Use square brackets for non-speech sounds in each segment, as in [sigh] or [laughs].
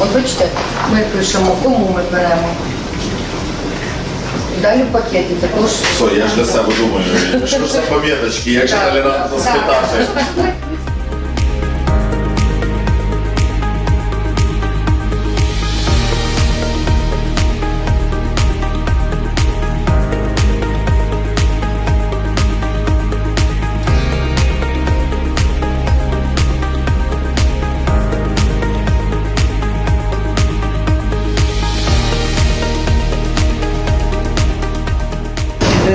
От бачите, ми пишемо, кому ми беремо. Далі в пакеті також. Все, я ж для себе думаю, що ж за пам'яточки, як же толерантно спитати. [laughs]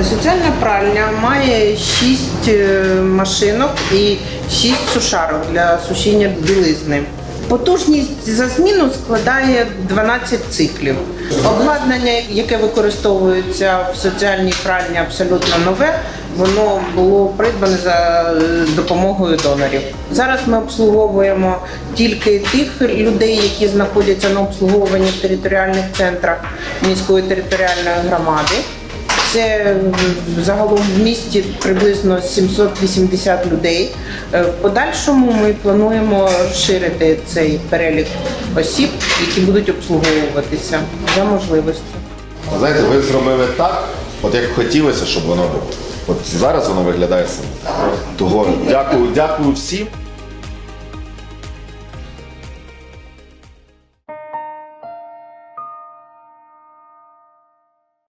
Соціальна пральня має 6 машинок і 6 сушарок для сушіння білизни. Потужність за зміну складає 12 циклів. Обладнання, яке використовується в соціальній пральні, абсолютно нове. Воно було придбане за е, допомогою донорів. Зараз ми обслуговуємо тільки тих людей, які знаходяться на обслуговуванні в територіальних центрах міської територіальної громади. Це загалом в місті приблизно 780 людей. Е, В подальшому ми плануємо розширити цей перелік осіб, які будуть обслуговуватися за можливості. Знаєте, ви зробили так, от як хотілося, щоб воно було. От зараз воно виглядає саме. Того дякую, дякую всім.